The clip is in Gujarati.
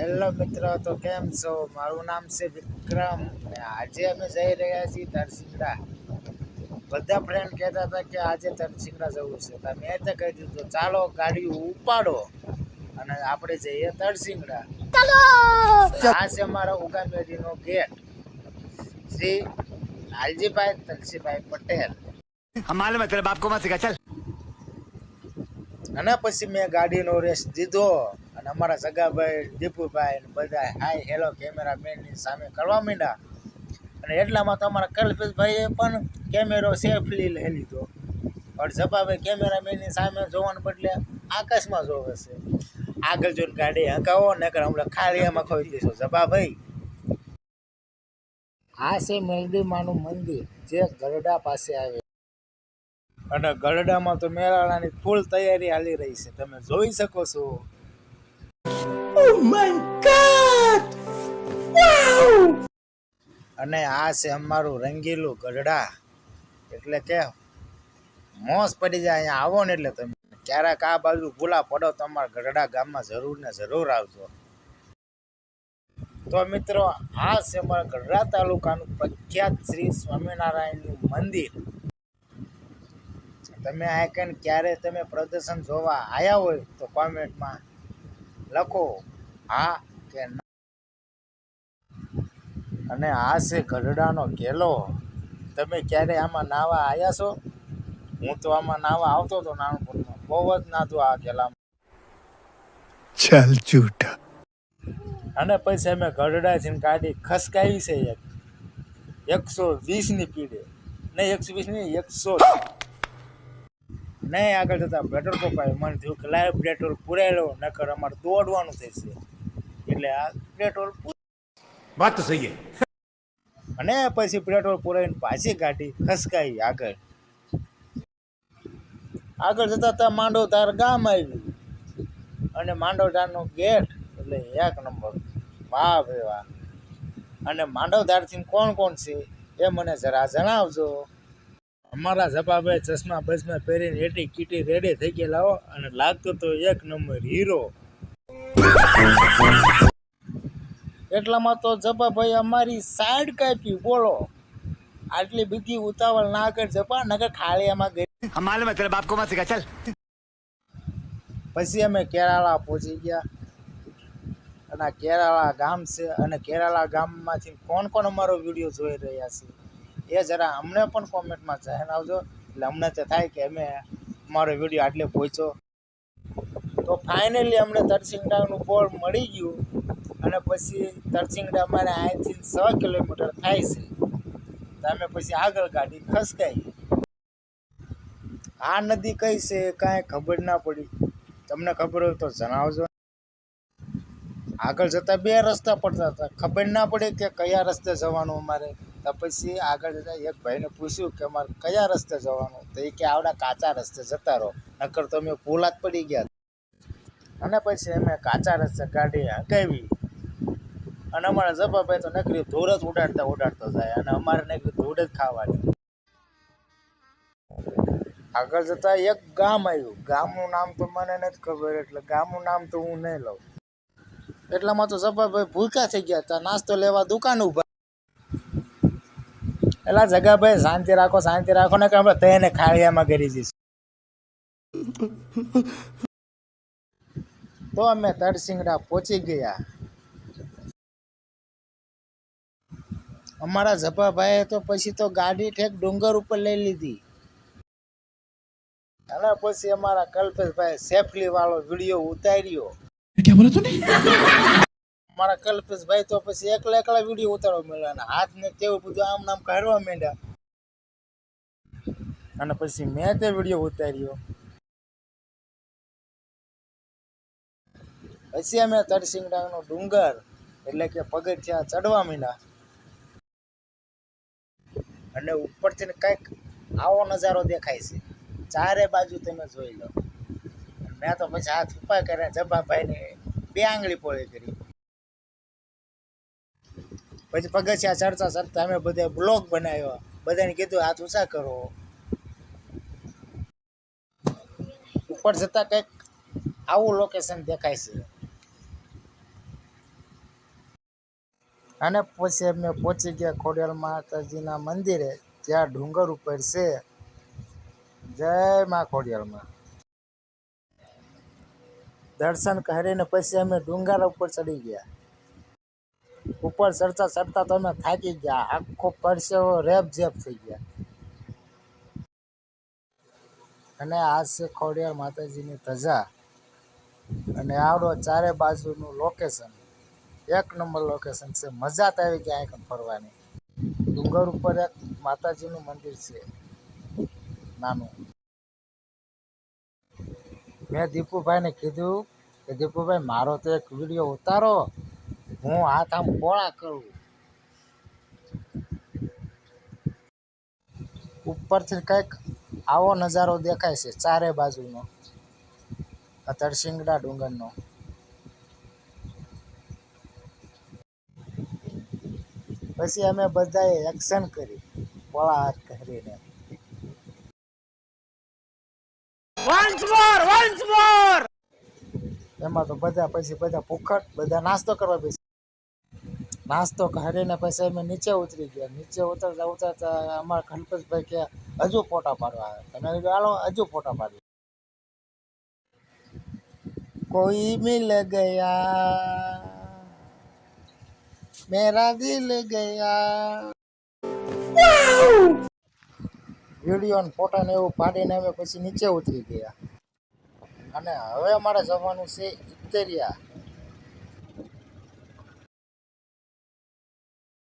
હેલો મિત્રો તો કેમ છો? મારું નામ છે વિક્રમ આજે અમે જઈ રહ્યા છીએ તરસિંગડા. બધા ફ્રેન્ડ કહેતા હતા કે આજે તરસિંગડા જવું છે. તો મેં તો કહી દીધું ચાલો ગાડી ઉપાડો અને આપણે જઈએ તરસિંગડા. આ છે મારા ઉગામેડીનો ગેટ. શ્રી લાલજીભાઈ તલસીભાઈ પટેલ. હમારે મતલબ આપકો માં ચાલ અને પછી મેં ગાડીનો રેસ્ટ દીધો. અને અમારા સગાભાઈ, દીપુભાઈ ને બધા હાય હેલો કેમેરામેનની સામે કરવા માંડ્યા. અને એટલામાં તો અમારા કલ્પેશભાઈએ પણ કેમેરો સેફલી લઈ લીધો. પણ જપાભાઈ કેમેરામેનની સામે જોવાને બદલે આકાશમાં જોવે છે. આગળ જોઈને ગાડી હંકાવો, નકર હમણાં ખાલી એમાં ખોઈ દઈશું. જપાભાઈ આ છે મેલડીમાનું મંદિર, જે ગરડા પાસે આવે અને ગરડામાં તો મેળાની ફૂલ તૈયારી હાલી રહી છે. તમે જોઈ શકો છો. અને આ છે અમારું રંગીલું ગઢડા. એટલે કે મોસ પડી જાય, અહીંયા આવો ને એટલે તમે ક્યારેક આ બાજુ ભૂલા પડો તો અમારા ગરડા ગામમાં જરૂર ને જરૂર આવજો. તો મિત્રો, આ છે અમારા ગઢડા તાલુકાનું પ્રખ્યાત શ્રી સ્વામિનારાયણનું મંદિર. તમે આ કઈ ક્યારે તમે પ્રદર્શન જોવા આવ્યા હોય તો કોમેન્ટમાં લખો. હા કે ના. અને આ છે ગઢડાનો કેલો તમે ક્યારે આમાં નાવા આવ્યા છો? હું તો આમાં નાવા આવતો હતો નાનપુરમાં બહુ જ નાતો આ કેલામાં ચાલ ચૂટા અને પછી અમે ગઢડા છે કાઢી ખસકાવી છે એક. એકસો વીસની પીડે નહીં એકસો વીસ નહીં એકસો નહીં આગળ જતાં પેટ્રોલ પંપ આવે. મને થયું કે લાઈવ પેટ્રોલ પૂરાઈ લો નકર અમારે દોડવાનું થશે. એટલે આ પેટ્રોલ વાત થઈ સહી અને પછી પેટ્રોલ પૂરાઈને પાછી ગાડી ખસકાઈ આગળ. આગળ જતા ત્યાં માંડો તાર ગામ આવ્યું. અને માંડવધારનો ગેટ એટલે એક નંબર. વાહ ભાઈ વાહ. અને માંડવધારથી કોણ કોણ છે એ મને જરા જણાવજો. અમારા જપાભાઈ ચશ્મા બસમાં પહેરીને એટી કીટી રેડી થઈ ગયેલા હો અને લાગતો તો એક નંબર હીરો. એટલામાં તો જપાભાઈ અમારી સાઈડ કાપી બોલો. આટલી બધી ઉતાવળ ના કર જપા નકર ખાલી એમાં ગઈ અમારે મતલબ આપકો માં શીખા ચાલ પછી અમે કેરાલા પહોંચી ગયા. અને કેરાલા ગામ છે અને કેરાલા ગામમાંથી કોણ કોણ અમારો વીડિયો જોઈ રહ્યા છે? એ જરા અમને પણ કોમેન્ટમાં જણાવજો એટલે અમને તો થાય કે અમે અમારો વીડિયો આટલે પહોંચ્યો. તો ફાઇનલી અમને તરસિંગડાનું બોર્ડ મળી ગયું અને પછી તરસિંગડા અમારે અહીંથી છ કિલોમીટર થાય છે. તો અમે પછી આગળ ગાડી ખસકાઈ. આ નદી કઈ છે કાંઈ ખબર ના પડી. તમને ખબર હોય તો જણાવજો. આગળ જતા બે રસ્તા પડતા હતા. ખબર ના પડે કે કયા રસ્તે જવાનું અમારે. તો આગળ જતા એક ભાઈને પૂછ્યું કે અમારે કયા રસ્તે જવાનું? તો એ કે આવડા કાચા રસ્તે જતા રહો. નકર તો અમે પુલાત પડી ગયા. અને પછી અમે કાચા રસ્તે ગાડી હંકાવી અને અમારા જબાભાઈ તો નકરી ધૂળ જ ઉડાડતા ઉડાડતા જાય અને અમારે નકરી ધૂળ જ ખાવાની. આગળ જતા એક ગામ આવ્યું. ગામનું નામ તો મને નથી ખબર, એટલે ગામનું નામ તો હું નહીં લઉં. એટલામાં તો જબાભાઈ ભૂખ્યા થઈ ગયા હતા. નાસ્તો લેવા દુકાન ઊભા એલા જગાભાઈ શાંતિ રાખો શાંતિ રાખો ને કે આપણે તેને ખાળિયામાં કરી દઈશું તો અમે તરસિંગડા પહોંચી ગયા. અમારા જપાભાઈએ તો પછી તો ગાડી ઠેક ડુંગર ઉપર લઈ લીધી. અને પછી અમારા કલ્પેશભાઈ સેફલી વાળો વીડિયો ઉતાર્યો. મારા કલ્પેશ ભાઈ તો પછી એકલા એકલા વીડિયો ઉતારવા મળ્યા અને હાથ ને તેવું બધું આમ નામ કાઢવા માંડ્યા. અને પછી મેં તે વીડિયો ઉતાર્યો. પછી અમે તરસિંગડાનો ડુંગર એટલે કે પગથિયા ચડવા માંડ્યા. અને ઉપરથી કંઈક આવો નજારો દેખાય છે. ચારે બાજુ તમે જોઈ લો. મેં તો પછી હાથ ઉપાય કર્યા જભાભાઈને બે આંગળી પોળી કરી. પછી પગથિયા ચડતા ચડતા અમે બધા બ્લોગ બનાવ્યો. બધાને કીધું, હાથ ઊંચા કરો. ઉપર જતા કંઈક આવું લોકેશન દેખાય છે. અને પછી અમે પહોંચી ગયા ખોડિયાર માતાજીના મંદિરે જ્યાં ડુંગર ઉપર છે. જય માં ખોડિયાલમાં. દર્શન કરીને પછી અમે ડુંગર ઉપર ચડી ગયા. ઉપર ચડતા ચડતા તો થાકી ગયા. આખો પરસેવો રેપ જેપ થઈ ગયા. અને આ છે ખોડિયાર માતાજીની ધજા. અને આવડો ચારે બાજુનું લોકેશન એક નંબર લોકેશન છે. મજા આવી ગયા અહીં ફરવાની. ડુંગર ઉપર એક માતાજીનું મંદિર છે. નાનું. મેં દીપુભાઈને કીધું કે, દીપુભાઈ, મારો તો એક વીડિયો ઉતારો. હું હાથ આમ પોળા કરું. ઉપરથી કંઈક આવો નજારો દેખાય છે ચારે બાજુનો. આ તરસિંગડા ડુંગરનો. પછી અમે બધાએ એક્શન કરી. પોળા હાથ કરીને એમાં તો બધા પછી બધા ભૂખટ બધા નાસ્તો કરવા બેસી નાસ્તો કરીને પછી અમે નીચે ઉતરી ગયા. નીચે ઉતરતા ઉતરતા અમારા કલ્પેશભાઈ કે હજુ ફોટા પાડવા આવે. તમે કીધું હાલો હજુ ફોટા પાડીએ. કોઈ મિલ ગયા. મેરા દિલ ગયા. વીડિયો ને ફોટા ને એવું પાડીને અમે પછી નીચે ઉતરી ગયા. અને હવે અમારે જવાનું છે ઇત્તેરિયા.